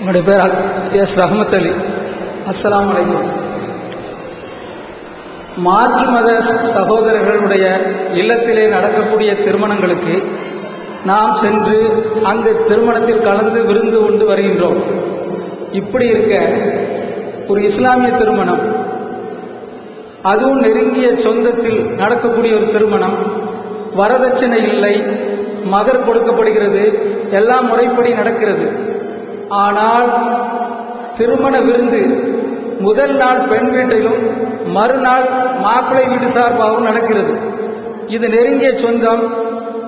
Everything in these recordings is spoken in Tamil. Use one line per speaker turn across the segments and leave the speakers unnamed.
என்னுடைய பேர் எஸ் ரஹமத் அலி. அஸ்லாம் வலைக்கம் மாற்று மத சகோதரர்களுடைய இல்லத்திலே நடக்கக்கூடிய திருமணங்களுக்கு நாம் சென்று அங்கு திருமணத்தில் கலந்து விருந்து உண்டு வருகின்றோம். இப்படி இருக்க ஒரு இஸ்லாமிய திருமணம் அதுவும் நெருங்கிய சொந்தத்தில் நடக்கக்கூடிய ஒரு திருமணம் வரதட்சணை இல்லை மகர் கொடுக்கப்படுகிறது எல்லாம் முறைப்படி நடக்கிறது. ஆனால் திருமண விருந்து முதல் நாள் பெண் வீட்டிலும் மறுநாள் மாப்பிள்ளை வீட்டு சார்பாகவும் நடக்கிறது. இது நெருங்கிய சொந்தம்.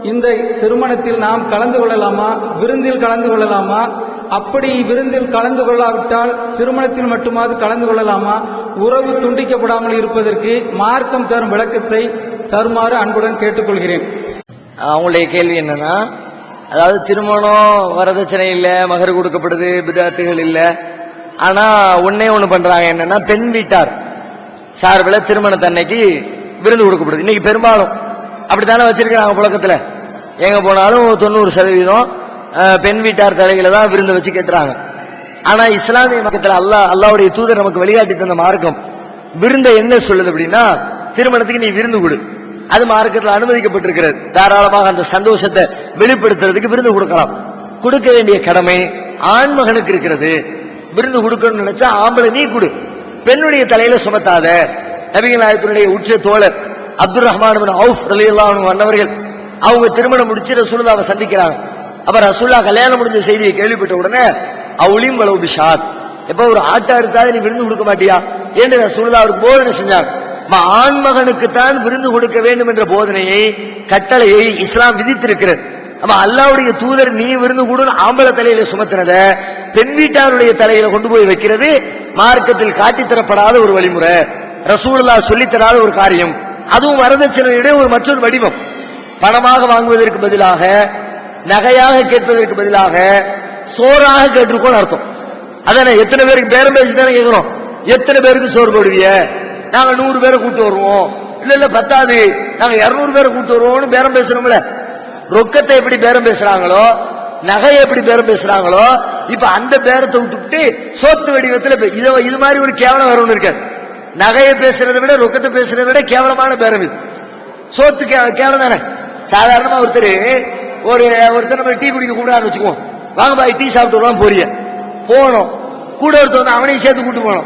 இந்த திருமணத்தில் நாம் கலந்து கொள்ளலாமா? விருந்தில் கலந்து கொள்ளலாமா? அப்படி விருந்தில் கலந்து கொள்ளாவிட்டால் திருமணத்தில் மட்டுமாவது கலந்து கொள்ளலாமா? உறவு துண்டிக்கப்படாமல் இருப்பதற்கு மார்க்கம் தரும் விளக்கத்தை தருமாறு அன்புடன் கேட்டுக்கொள்கிறேன்.
அவங்களுடைய கேள்வி என்னன்னா அதாவது திருமணம் வரதட்சணை இல்லை மகர் கொடுக்கப்படுது பிதாத்துகள் இல்லை. ஆனா ஒன்னே ஒண்ணு பண்றாங்க. என்னன்னா பெண் வீட்டார் சார்பில் திருமணத்தன்னைக்கு விருந்து கொடுக்கப்படுது. இன்னைக்கு பெரும்பாலும் அப்படித்தானே வச்சிருக்கிறாங்க புழக்கத்துல? எங்க போனாலும் தொண்ணூறு சதவீதம் பெண் வீட்டார் தலையில தான் விருந்து வச்சு கேட்டுறாங்க. ஆனா இஸ்லாமிய மார்க்கத்துல அல்லா அல்லாவுடைய தூதர் நமக்கு வழிகாட்டி தந்த மார்க்கம் விருந்தை என்ன சொல்லுது அப்படின்னா திருமணத்துக்கு நீ விருந்து கொடு. அது மார்க்கத்தில் அனுமதிக்கப்பட்டிருக்கிறது. தாராளமாக அந்த சந்தோஷத்தை வெளிப்படுத்துறதுக்கு விருந்து கொடுக்கலாம். கொடுக்க வேண்டிய கடமை ஆண்மகனுக்கு இருக்கிறது. விருந்து கொடுக்கணும்னு நினைச்சா ஆம்பளை நீ கொடு. பெண்ணுடைய தலையில சுமத்தாத நபிகநாயகத்தினுடைய உச்ச தோழர் அப்துல் ரஹ்மான் அவுஃப் ரலியல்லாஹு வண்ணவர்கள் அவங்க திருமணம் முடிச்சு ரசூலுல்லாவை சந்திக்கிறாங்க. அப்ப ரசூல்லா கல்யாணம் முடிஞ்ச செய்தியை கேள்விப்பட்ட உடனே அவுளியும் வலவு பிஷாத். எப்ப ஒரு ஆட்டா இருக்காது நீ விருந்து கொடுக்க மாட்டியா? என்று ரசூலுல்லா அவருக்கு போதனை செஞ்சாங்க. அப்ப ஆண் மகனுக்குத்தான் விருந்து கொடுக்க வேண்டும் என்ற போதனையை கட்டளையை இஸ்லாம் விதித்திருக்கிறது. அப்ப அல்லாவுடைய தூதர் நீ விருந்து கூட ஆம்பளை தலையில சுமத்தினத பெண் வீட்டாருடைய தலையில கொண்டு போய் வைக்கிறது மார்க்கத்தில் காட்டித்தரப்படாத ஒரு வழிமுறை. ரசூலா சொல்லித் தராத ஒரு காரியம். அதுவும் வரதட்சணையுடைய ஒரு மற்றொரு வடிவம். பணமாக வாங்குவதற்கு பதிலாக நகையாக கேட்பதற்கு பதிலாக சோறாக கேட்டிருக்கோம் அர்த்தம். அதானே எத்தனை பேருக்கு பேரம் பேசி தானே கேட்கிறோம். எத்தனை பேருக்கு சோறு போடுவிய? நாங்க நூறு பேரை கூட்டு வருவோம். இல்ல இல்ல பத்தாது. நாங்க இருநூறு பேரை கூட்டு வருவோம்னு பேரம் பேசுறோம்ல. ரொக்கத்தை எப்படி பேரம் பேசுறாங்களோ நகையை எப்படி பேரம் பேசுறாங்களோ இப்ப அந்த பேரத்தை விட்டுவிட்டு சோத்து வடிவத்துல பே- இது மாதிரி ஒரு கேவலம் வரும்னு இருக்காரு நகையை பேசுறதை விட ரொக்கத்தை பேசுறதை விட கேவலமான பேரம் இது. சோத்து கே- கேவலம் தானே? சாதாரணமா ஒருத்தர் ஒரு ஒருத்தர் நம்ம டீ குடிக்க கூடாதுன்னு வச்சுக்குவோம். வாங்க பாய் டீ சாப்பிட்டு வருவான் போறிய போனோம் கூட ஒருத்தர் வந்து அவனையும் சேர்த்து கூட்டு போனோம்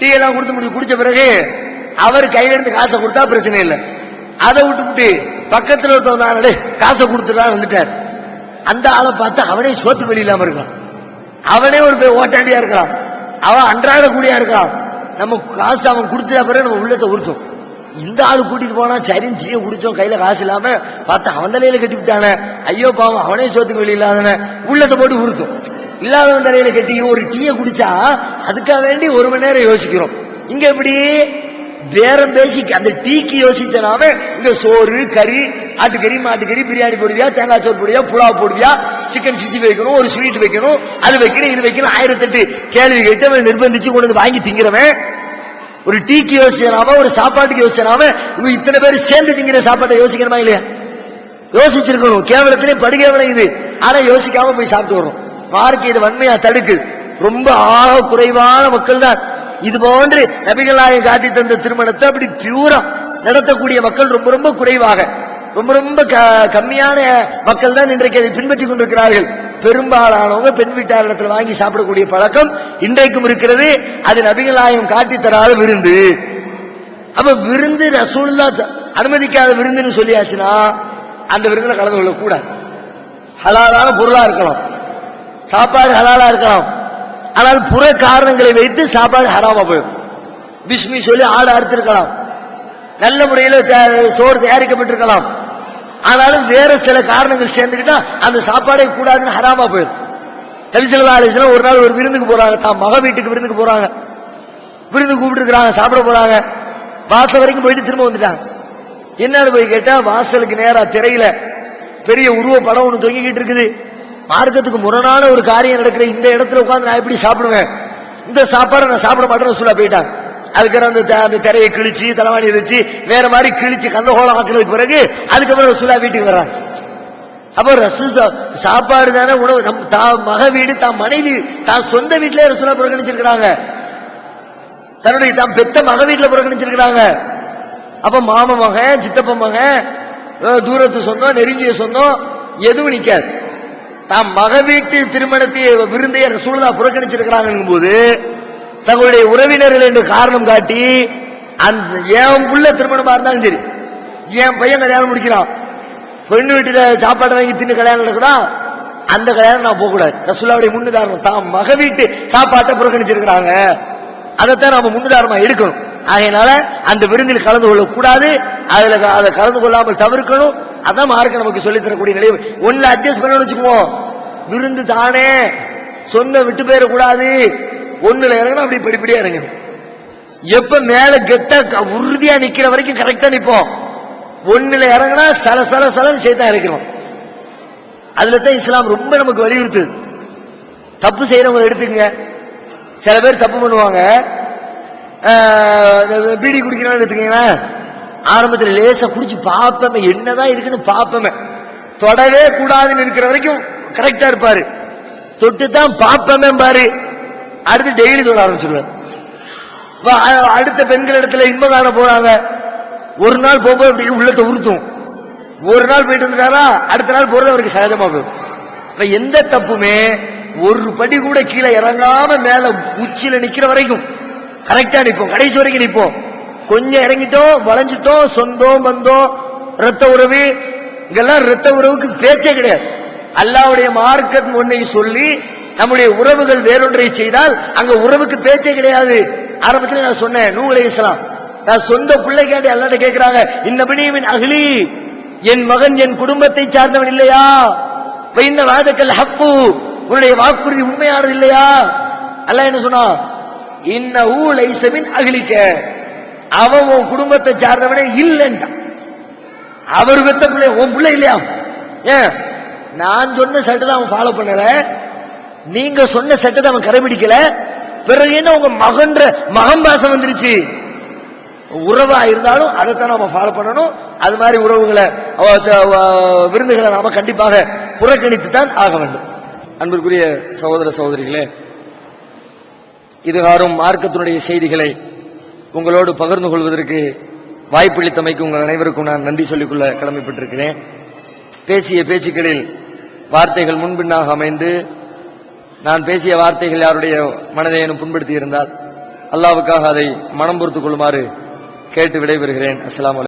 டீ எல்லாம் கொடுத்து முடிச்சு குடிச்ச பிறகு அவர் கையில இருந்து காசை கொடுத்தா பிரச்சனை இல்லை. அதை விட்டுவிட்டு பக்கத்தில் ஒருத்தர் காசை கொடுத்துடலாம் வந்துட்டார். அந்த ஆளை பார்த்து அவனே சோத்து வெளி இல்லாம இருக்கான். அவனே ஒரு பேர் ஓட்டாண்டியா இருக்கான். அவன் அன்றாட கூடியா இருக்கான். நம்ம காசு அவன் கொடுத்த பிறகு நம்ம உள்ளத்தை உறுத்தும் இந்த ஆள் கூட்டிட்டு போனா சரின்னு டீயை குடிச்சோம் கையில காசு இல்லாம பார்த்து அவன் தலையில கட்டி விட்டானே ஐயோ பாவம் அவனே சோத்துக்கு வெளி உள்ளத்தை போட்டு உறுத்தும் இல்லாதவன் தலையில கட்டி ஒரு டீயை குடிச்சா அதுக்காக வேண்டி ஒரு மணி நேரம் யோசிக்கிறோம். இங்க எப்படி? பேரம் பேசி அந்த டீக்கு யோசிச்சனாவே இங்க சோறு கறி ஆட்டுக்கறி மாட்டுக்கறி பிரியாணி போடுவியா தேங்காய் சோறு போடுவியா புலாவ் போடுவியா சிக்கன் சிக்ஸ்டி வைக்கணும் ஒரு ஸ்வீட் வைக்கணும் அது வைக்கணும் இது வைக்கணும் ஆயிரத்தெட்டு கேள்வி கேட்டு அவன் நிர்பந்திச்சு கொண்டு வந்து வாங்கி திங்கிறவன். ஒரு டீக்கு யோசிச்சனாம ஒரு சாப்பாட்டுக்கு யோசிச்சனாம இவங்க இத்தனை பேர் சேர்ந்து திங்கிற சாப்பாட்டை யோசிக்கணுமா இல்லையா? யோசிச்சிருக்கணும். கேவலத்திலே படுகேவலம் இது. ஆனா யோசிக்காம போய் சாப்பிட்டு வர்றோம். பார்க்க இது வன்மையா தடுக்கு. ரொம்ப ஆக குறைவான மக்கள் தான் இது போன்று நபிகளாயம் காட்டி தந்த திருமணத்தை அப்படி பியூரா நடத்தக்கூடிய மக்கள் ரொம்ப ரொம்ப குறைவாக. ரொம்ப ரொம்ப க- கம்மியான மக்கள் தான் இன்றைக்கு அதை பின்பற்றி கொண்டிருக்கிறார்கள். பெரும்பாலானவங்க பெண் வீட்டாரிடத்தில் வாங்கி சாப்பிடக்கூடிய பழக்கம் இன்றைக்கும் இருக்கிறது. அது நபிகளாயம் காட்டி தராத விருந்து. அப்ப விருந்து ரசூல்லா அனுமதிக்காத விருந்துன்னு சொல்லியாச்சுன்னா அந்த விருந்தில் கலந்து கொள்ளக்கூடாது. ஹலாலான பொருளா இருக்கலாம். சாப்பாடு ஹலாலா இருக்கலாம். ஆனால் புற காரணங்களை வைத்து சாப்பாடு ஹராமா போயிடும். பிஸ்மி சொல்லி ஆடு அறுத்திருக்கலாம். நல்ல முறையில் சோறு தயாரிக்கப்பட்டிருக்கலாம். ஆனாலும் வேற சில காரணங்கள் சேர்ந்துக்கிட்டா அந்த சாப்பாடே கூடாதுன்னு ஹராமா போயிடும். நபிசல்லா அலிஸ்லாம் ஒரு நாள் ஒரு விருந்துக்கு போறாங்க. தான் மக வீட்டுக்கு விருந்துக்கு போறாங்க. விருந்து கூப்பிட்டுருக்குறாங்க சாப்பிட போறாங்க. வாசல் வரைக்கும் போயிட்டு திரும்ப வந்துட்டாங்க. என்னன்னு போய் கேட்டா வாசலுக்கு நேரா திரையில பெரிய உருவ படம் ஒன்று தொங்கிக்கிட்டு இருக்குது. மார்க்கத்துக்கு முரணான ஒரு காரியம் நடக்கிற இந்த இடத்துல உட்காந்து நான் எப்படி சாப்பிடுவேன்? இந்த சாப்பாடை நான் சாப்பிட மாட்டேன்னு சொல்ல போயிட்டாங்க அதுக்கப்புறம் அந்த த- அந்த திரையை கிழிச்சு தலைவாணி வச்சு வேற மாதிரி கிழிச்சு கந்தகோலம் ஆக்குனதுக்கு பிறகு அதுக்கப்புறம் சுல்லா வீட்டுக்கு வர்றாங்க அப்போ ரசூ சா- சாப்பாடு தானே உணவு. நம் தான் மக வீடு தான் மனைவி தான் சொந்த வீட்டிலே ரசூலா புறக்கணிச்சிருக்கிறாங்க. தன்னுடைய தாம் பெத்த மக வீட்டில் புறக்கணிச்சிருக்கிறாங்க. அப்ப மாம மகன் சித்தப்ப மகன் தூரத்து சொந்தம் நெருங்கிய சொந்தம் எதுவும் நிற்காது தாம் மக வீட்டு திருமணத்தை விருந்தைய சூழலா புறக்கணிச்சிருக்கிறாங்க போது தங்களுடைய உறவினர்கள் என்று காரணம் காட்டி அந்த என் புள்ள திருமணமா இருந்தாலும் சரி என் பையன் கல்யாணம் முடிக்கிறான். பெண்ணு வீட்டுல சாப்பாடு வாங்கி தின்னு கல்யாணம் நடக்குதான் அந்த கல்யாணம் நான் போக கூடாது ரசூல்லாவுடைய முன்னுதாரணம் தாம் மக வீட்டு சாப்பாட்டை புறக்கணிச்சிருக்கிறாங்க. அதைத்தான் நம்ம முன்னுதாரணமா எடுக்கணும். ஆகையினால அந்த விருந்தில் கலந்து கொள்ளக்கூடாது. அதில் அதுல க- அதை கலந்து கொள்ளாமல் தவிர்க்கணும். அதான் மார்க்க நமக்கு சொல்லி தரக்கூடிய நிலை ஒண்ணுல அட்ஜஸ்ட் பண்ண வச்சுக்குவோம். விருந்து தானே. சொன்ன விட்டு போயிடக்கூடாது ஒண்ணுல இறங்கணும் அப்படி படிப்படியா இறங்கணும் எப்ப மேல கெட்டா க- உறுதியா நிக்கிற வரைக்கும் கரெக்டா நிப்போம். ஒண்ணுல இறங்கினா சல சல சலன்னு சேர்த்தா இருக்கிறோம் அதுல தான் இஸ்லாம் ரொம்ப நமக்கு வலியுறுத்து. தப்பு செய்யறவங்க எடுத்துக்கங்க. சில பேர் தப்பு பண்ணுவாங்க. பீடி குடிக்கிறான்னு எடுத்துக்கீங்களா ஆரம்பத்தில் லேசா குடிச்சு பார்ப்பமே என்னதான் இருக்குன்னு பார்ப்பமே தொடவே கூடாதுன்னு இருக்கிற வரைக்கும் கரெக்டா இருப்பாரு. தொட்டு தான் பார்ப்பமே பாரு. அடுத்து டெய்லி தொட ஆரம்பிச்சிருவாரு அடுத்த பெண்கள் இடத்துல இன்பதான போறாங்க. ஒரு நாள் போகும்போது அப்படி உள்ளத்தை உறுத்தும் ஒரு நாள் போயிட்டு இருந்தாரா அடுத்த நாள் போறது அவருக்கு சகஜமா போகும் இப்ப எந்த தப்புமே ஒரு படி கூட கீழே இறங்காம மேல உச்சியில நிக்கிற வரைக்கும் கரெக்டா நிற்போம். கடைசி வரைக்கும் நிற்போம். கொஞ்சம் இறங்கிட்டோம் வளைஞ்சிட்டோம் சொந்தம் வந்தோம். ரத்த உறவு இங்கெல்லாம் ரத்த உறவுக்கு பேச்சே கிடையாது. அல்லாவுடைய மார்க்கம் ஒன்றை சொல்லி நம்முடைய உறவுகள் வேறொன்றை செய்தால் அங்க உறவுக்கு பேச்சே கிடையாது. ஆரம்பத்தில் நான் சொன்னேன் நூலை இஸ்லாம் நான் சொந்த பிள்ளைக்காண்டி அல்லாட்ட கேட்கிறாங்க இன்னபடியின் அகிலி என் மகன் என் குடும்பத்தை சார்ந்தவன் இல்லையா? இந்த வாதக்கல் ஹப்பு உன்னுடைய வாக்குறுதி உண்மையானது இல்லையா? அல்ல என்ன சொன்னா இன்ன ஊழைசமின் அகிலிக்க அவன் உன் குடும்பத்தை சார்ந்தவனே இல்லைன்ட்டான் அவர் பெத்த பிள்ளை உன் பிள்ளை இல்லையா? ஏன்? நான் சொன்ன சட்டத்தை அவன் ஃபாலோ பண்ணல. நீங்க சொன்ன சட்டத்தை அவன் கடைபிடிக்கல பிறகு என்ன உங்க மகன்ற மகன் பாசம் வந்துருச்சு? உறவா இருந்தாலும் அதைத்தான் நம்ம ஃபாலோ பண்ணணும். அது மாதிரி உறவுகளை அவ- விருந்துகளை நாம கண்டிப்பாக புறக்கணித்து தான் ஆக வேண்டும். அன்பிற்குரிய சகோதர சகோதரிகளே இதுகாரும் மார்க்கத்தினுடைய செய்திகளை உங்களோடு பகிர்ந்து கொள்வதற்கு வாய்ப்பளித்தமைக்கு உங்கள் அனைவருக்கும் நான் நன்றி சொல்லிக்கொள்ள கடமைப்பட்டிருக்கிறேன். பேசிய பேச்சுக்களில் வார்த்தைகள் முன்பின்னாக அமைந்து நான் பேசிய வார்த்தைகள் யாருடைய மனதையேனும் புண்படுத்தி இருந்தால் அல்லாவுக்காக அதை மனம் பொறுத்துக் கொள்ளுமாறு கேட்டு விடைபெறுகிறேன். அஸ்லாம்